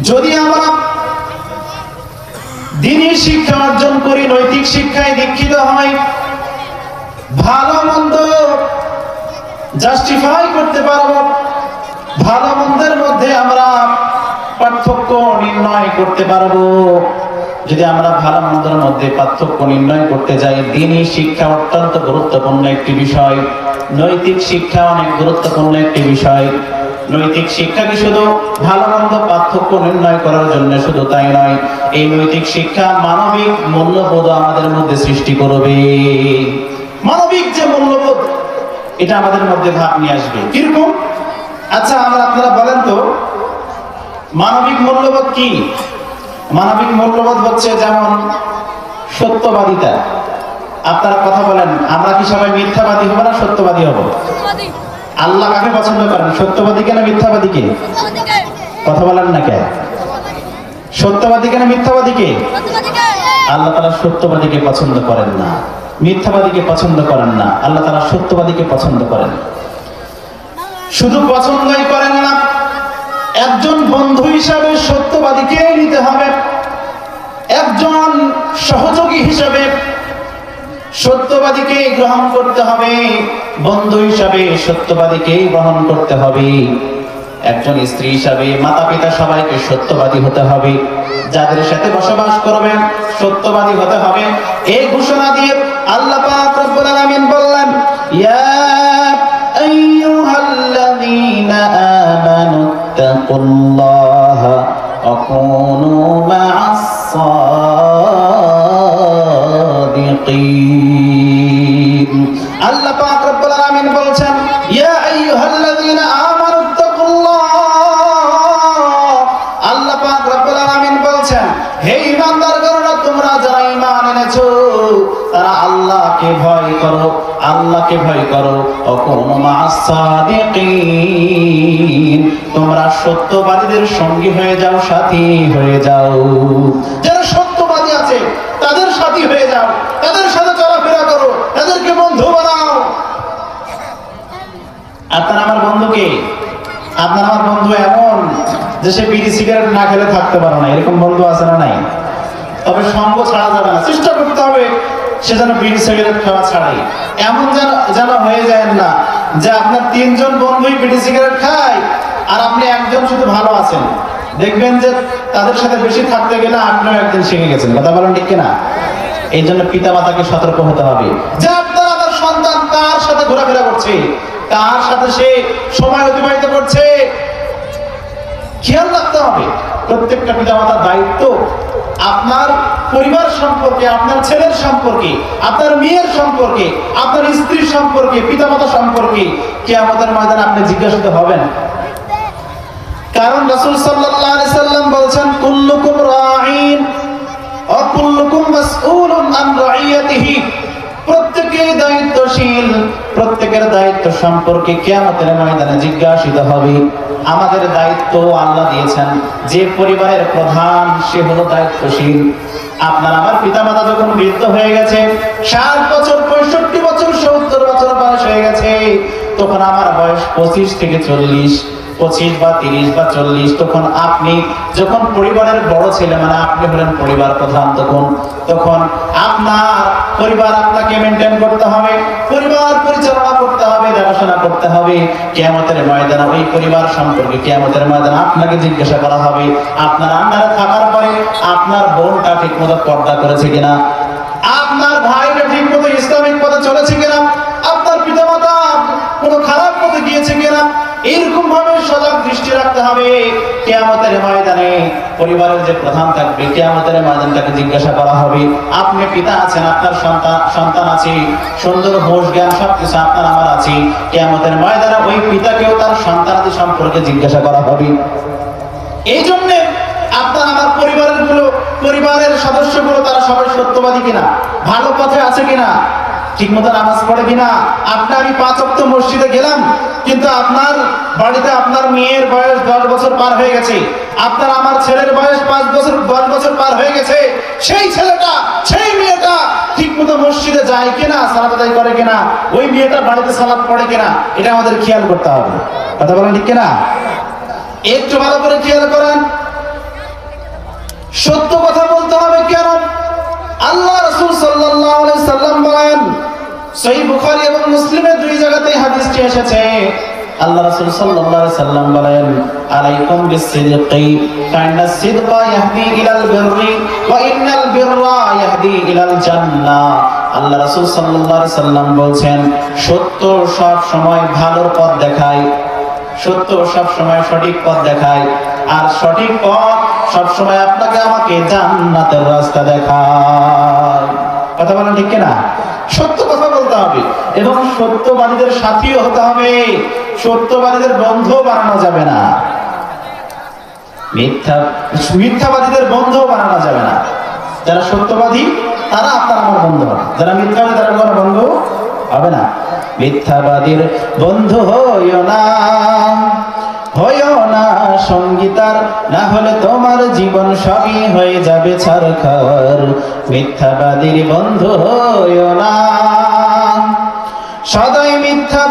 যদি আমরা দিনই শিক্ষা অর্জন করি, নৈতিক শিক্ষায় দীক্ষিত হয় ভালো মন্দ জাস্টিফাই করতে পারব, ভালো মন্দের মধ্যে আমরা পার্থক্য নির্ণয় করতে পারব। যদি আমরা ভালো মন্দের মধ্যে পার্থক্য নির্ণয় করতে যাই দিনই শিক্ষা অত্যন্ত গুরুত্বপূর্ণ একটি বিষয়, নৈতিক শিক্ষা অনেক গুরুত্বপূর্ণ একটি বিষয়। নৈতিক শিক্ষা কি শুধু ভালো মন্দ পার্থক্য নির্ণয় করার জন্য শুধু তাই নয়, এই নৈতিক শিক্ষা মানবিক মূল্যবোধ আমাদের মধ্যে সৃষ্টি করবে। মানবিক যে মূল্যবোধ, এটা আমাদের মধ্যে ভাব নিয়ে আসবে। কীরকম? আচ্ছা আমরা আপনারা বলেন তো, মানবিক মূল্যবোধ কি? মানবিক মূল্যবোধ হচ্ছে যেমন সত্যবাদিতা। আপনারা কথা বলেন, আমরা কি সবাই মিথ্যাবাদী হব না সত্যবাদী হব? আল্লাহ কাকে পছন্দ করেন? সত্যবাদীকে না মিথ্যাবাদীকে সত্যবাদীকে কথা বলেন না কে সত্যবাদীকে মিথ্যাবাদীকে সত্যবাদীকে আল্লাহ তালা সত্যবাদীকে পছন্দ করেন না। মিথ্যাবাদীকে পছন্দ করেন না। আল্লাহ তালা সত্যবাদীকে পছন্দ করেন। শুধু পছন্দই করেন না, একজন বন্ধু হিসাবে সত্যবাদীকে নিতে হবে। একজন সহযোগী হিসাবে সত্যবাদীকে গ্রহণ করতে হবে। বন্ধু হিসাবে সত্যবাদীকে গ্রহণ করতে হবে। একজন স্ত্রী হিসাবে মাতা পিতা সবাইকে সত্যবাদী হতে হবে। যাদের সাথে বসবাস করবেন, সত্যবাদী হতে হবে। এই ঘোষণা দিয়ে আল্লাহ করো, আল্লাহকে ভয় করো। তোমরা সত্যবাদীদের সঙ্গী হয়ে যাও, সাথী হয়ে যাও। যারা সত্যবাদী আছে, তাদের সাথী হয়ে যাও। তাদের সাথে চলাফেরা করো, তাদেরকে বন্ধু বানাও। আপনার আমার বন্ধুকে আপনার আমার বন্ধু এমন যে সে বিড়ি সিগারেট না খেলে থাকতে পারে না। এরকম বন্ধু আছে না নাই? তবে সঙ্গ ছাড়া যাবে না। চেষ্টা করতে হবে। সে যেন বিড়ি সিগারেট খাওয়া ছাড়াই এমন যেন যেন হয়ে যায় না যে আপনার তিনজন বন্ধুই বিড়ি সিগারেট খায় আর আপনি একজন শুধু ভালো আছেন। দেখবেন যে তাদের সাথে বেশি থাকতে গেলে আপনিও একদিন শিখে গেছেন। কথা বলেন ঠিক কিনা? এই জন্য পিতা মাতাকে সতর্ক হতে হবে। যে আপনার আমার সন্তান, তার সাথে ঘোরাফেরা করছে, তার সাথে সে সময় অতিবাহিত করছে, খেয়াল রাখতে হবে। প্রত্যেকটা পিতা মাতার দায়িত্ব আপনার পরিবার সম্পর্কে, আপনার ছেলের সম্পর্কে, আপনার মেয়ের সম্পর্কে, আপনার স্ত্রীর সম্পর্কে পিতা মাতা সম্পর্কে কে আমাদের ময়দানে আপনি জিজ্ঞাসিত হবেন। কারণ রাসুল সাল্লাল্লাহু দায়িত্ব সম্পর্কে কিয়ামতের ময়দানে জিজ্ঞাসিত হবে। আমাদের দায়িত্ব আল্লাহ দিয়েছেন। যে পরিবারের প্রধান, সে হলো দায়িত্বশীল। আপনার আমার পিতামাতা যখন বৃদ্ধ হয়ে গেছে ষাট বছর, পঁয়ষট্টি বছর, সত্তর বছর বয়স হয়ে গেছে, তখন আমার বয়স পঁচিশ থেকে চল্লিশ, পঁচিশ বা তিরিশ বা চল্লিশ, তখন আপনি যখন পরিবারের বড় ছেলে মানে আপনি হলেন পরিবার প্রধান তখন তখন আপনার পরিবার আপনাকে মেনটেন করতে হবে। পরিবার দেখাশোনা করতে হবে। কেয়ামতের ময়দানে ওই পরিবার সম্পর্কে কেয়ামতের ময়দানে আপনাকে জিজ্ঞাসা করা হবে, আপনার আন্ডারে থাকার পরে আপনার বোনটা ঠিক মতো পর্দা করেছে কিনা? আপনার ভাইটা ঠিক মতো ইসলামিক পথে চলেছে কিনা? দৃষ্টি রাখতে হবে। কেয়ামতের ময়দানে পরিবারের যে প্রধান থাকবে, কেয়ামতের ময়দানে তাকে জিজ্ঞাসা করা হবে, আপনি পিতা আছেন, আপনার সন্তান সন্তান আছে, সুন্দর, হোশ, জ্ঞান, সবকিছু আপনার আমার আছে। কেয়ামতের ময়দানে ওই পিতাকেও তার সন্তানাদি সম্পর্কে জিজ্ঞাসা করা হবে। এই জন্যে আপনার আমার পরিবারেরগুলো, পরিবারের সদস্যগুলো তারা সবাই সত্যবাদী কিনা? ভালো পথে আছে কিনা? ঠিকমতো নামাজ পড়ে কিনা? আপনি, আমি পাঁচ অক্ত মসজিদে গেলাম, কিন্তু আপনার বাড়িতে আপনার মেয়ের বয়স দশ বছর পার হয়ে গেছে। আপনার আমার ছেলের বয়স পাঁচ বছর, দশ বছর পার হয়ে গেছে। সেই ছেলেটা, সেই মেয়েটা ঠিকমতো মসজিদে যায় কিনা সালাদ আদায় করে কিনা? ওই মেয়েটা বাড়িতে সালাদ পড়ে কিনা? এটা আমাদের খেয়াল করতে হবে। কথা বলেন ঠিক কিনা? একটু ভালো করে খেয়াল করেন। সত্য কথা বলতে হবে কেন? আল্লাহ সাল্লাম বলেন এবং মুসলিমের দুই জায়গাতেই হাদিসটি এসেছে। আল্লাহ রাসূল সাল্লাল্লাহু আলাইহি সাল্লাম বলেন, আলাইকুম বিসিদকি কাইনা সিদকা ইয়াহদি ইলাল বিররি, ওয়া ইন্নাল বিররা ইয়াহদি ইলাল জান্নাহ আল্লাহ রাসূল সাল্লাল্লাহু আলাইহি সাল্লাম বলছেন সত্য সব সময় ভালোর পথ দেখায়। সত্য সব সময় সঠিক পথ দেখায়। আর সঠিক পথ সব সময় আপনাকে আমাকে জান্নাতের রাস্তা দেখায়। কথা বলেন ঠিক কিনা? সত্য কথা বলতে হবে। এবং সত্যবাদীদের সাথীও হতে হবে। সত্যবাদীদের বন্ধু বানানো যাবে না। মিথ্যা, মিথ্যাবাদীদের বন্ধু বানানো যাবে না। যারা সত্যবাদী, তারা আপনার আমার বন্ধু হবে। যারা মিথ্যাবাদী তারা কোনো বন্ধু হবে না। মিথ্যাবাদীর বন্ধু হইও না। হইও না সঙ্গীতার, না হলে তোমার জীবন সবই হয়ে যাবে ছারখার। মিথ্যাবাদীর বন্ধু হইও না। সদাই মিথ্যা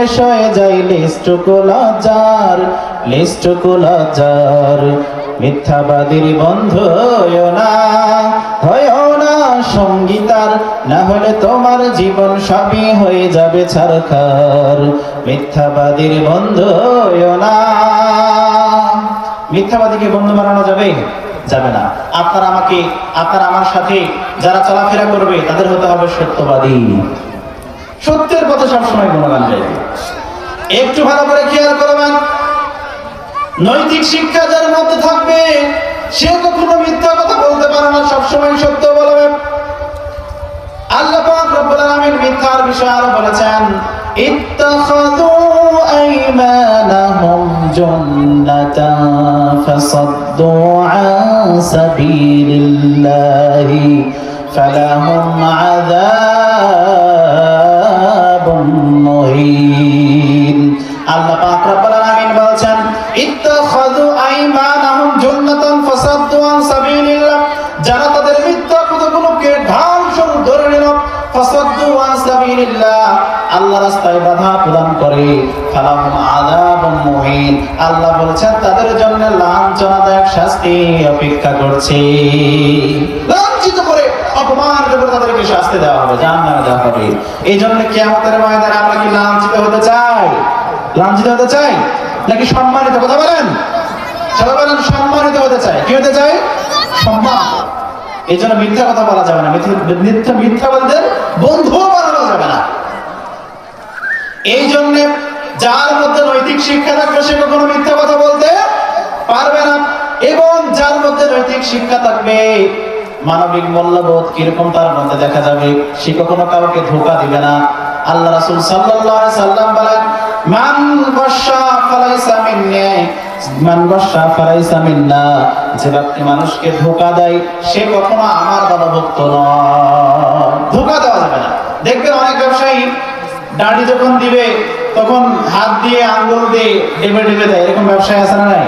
শেষ হয়ে যায় লিষ্টকুলাজার লিষ্টকুলাজার মিথ্যাবাদীর বন্ধু না, হইও না সঙ্গীতার, না হলে তোমার জীবন সবই হয়ে যাবে ছারখার। মিথ্যাবাদীর বন্ধু না। মিথ্যাবাদীকে বন্ধু বানানো যাবে? যাবে না। আপনার আমাকে, আপনার আমার সাথে যারা চলাফেরা করবে, তাদের হতে হবে সত্যবাদী। সত্যের কথা সবসময় গুণগান গাইবে। একটু ভালো করে খেয়াল করবেন নৈতিক শিক্ষা যার মধ্যে থাকবে, সে কখনো মিথ্যা কথা বলতে পারে না, সবসময় সত্য বলবে। আল্লাহ পাক রব্বুল আলামিন মিথ্যার বিষয়ে আরও বলেছেন, ইত্তাখাযু আইমানাহুম জান্নাতান ফাসাদ্দু আন সাবিলিল্লাহি ফালাহুম আযাবুন আল্লাহ বলেছেন তাদের রাস্তায় প্রদান করে, ফালাহুম আযাবুম মুহিন। আল্লাহ বলেছেন, তাদের জন্য লাঞ্ছনাদায়ক শাস্তি অপেক্ষা করছে। অপমান করে তাদেরকে শাস্তি দেওয়া হবে, জাহান্নামে দেওয়া হবে। এই জন্য কিয়ামতের ময়দানে আমরা কি লাঞ্ছিত হতে চাই? লাঞ্ছিত হতে চাই? নাকি সম্মানিত? কথা বলেন। সবাই বলেন, সম্মানিত হতে চাই। কি হতে চাই? সম্মান। এই জন্য মিথ্যা কথা বলা যাবে না। মিথ্যা- মিথ্যা মিথ্যাবাদীদের বন্ধুও বানানো যাবে না। এই জন্য যার মধ্যে নৈতিক শিক্ষা থাকবে, সে কখনো মিথ্যা কথা বলতে পারবে না। এবং যার মধ্যে নৈতিক শিক্ষা থাকবে মানবিক মূল্যবোধ কীরকম তার মধ্যে দেখা যাবে, সে কখনো কাউকে ধোকা দিবে না। আল্লাহ রাসূল সাল্লাল্লাহু সাল্লাম বলেন, মান বাশা ফালাইসা মিন্নি মান বাশা ফালাইসা মিন্না যে ব্যক্তি মানুষকে ধোকা দেয়, সে কখনো আমার দলভুক্ত নয়। ধোকা দেওয়া যাবে না। দেখবেন অনেক ব্যবসায়ী দাড়ি যখন দিবে, তখন হাত দিয়ে আঙ্গুল দিয়ে ডেবে ডেবে দেয়। এরকম ব্যবসায় আছে না নাই?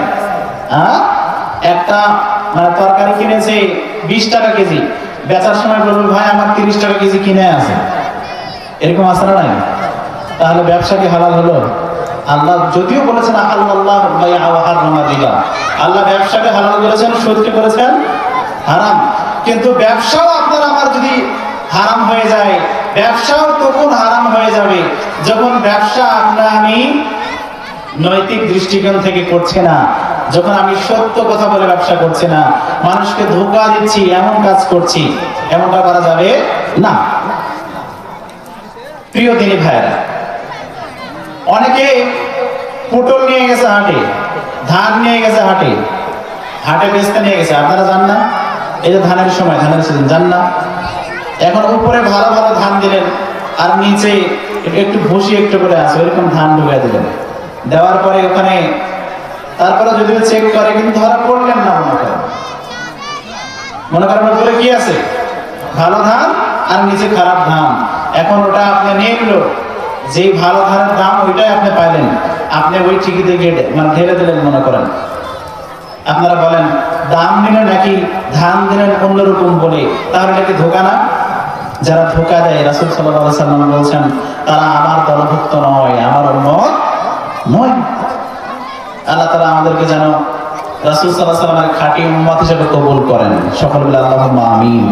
হ্যাঁ? একটা মানে তরকারি কিনেছে, বিশ টাকা কেজি। বেচার সময় বলবে ভাই, আমার তিরিশ টাকা কেজি কিনে আছে। এরকম আছে না নাই? তাহলে ব্যবসা কি হালাল হলো? আল্লাহ যদিও বলেছেন, আল্লাহ আল্লাহ ব্যবসাকে হালাল করেছেন সুদকে করেছেন হারাম। কিন্তু ব্যবসাও আপনার আমার যদি হারাম হয়ে যায়, ব্যবসাও তখন হারাম হয়ে যাবে। যখন ব্যবসা আপনার আমি নৈতিক দৃষ্টিকোণ থেকে করছে না যখন আমি সত্য কথা বলে ব্যবসা করছি না, মানুষকে ধোকা দিচ্ছি, এমন কাজ করছি, এমনটা করা যাবে না। প্রিয় দিনী ভাইয়েরা, অনেকে পটল নিয়ে গেছে হাটে, ধান নিয়ে গেছে হাটে হাটে বেচতে নিয়ে গেছে। আপনারা জান না? এই যে ধানের সময়, ধানের সিজন জান না? এখন উপরে ভালো ভালো ধান দিলেন, আর নিচে একটু ভুসি একটু করে আছে, ওইরকম ধান ঢুকাই দিলেন। দেওয়ার পরে ওখানে তারপরে যদিও চেক করে, কিন্তু ধরা পড়লেন না মনে করেন। মনে করেন উপরে কি আছে? ভালো ধান আর নিচে খারাপ ধান। এখন ওটা আপনি নিয়ে নিল। যেই ভালো ধানের দাম, ওইটাই আপনি পাইলেন। আপনি ওই ঠিকিতে গিয়ে মানে ঢেলে দিলেন মনে করেন। আপনারা বলেন, দাম দিলেন নাকি ধান দিলেন অন্যরকম বলে? তাহলে এটা কি ধোকা না? যারা ধোকা দেয়, রাসূল আলাইহি সাল্লাম বলছেন, তারা আমার দলভুক্ত নয়, আমার উম্মত নয়। আল্লাহ তালা আমাদেরকে যেন রাসুল সাল্লাহ সাল্লামের খাঁটি উম্মত হিসেবে কবুল করেন। সকল আল্লাহ আমিন।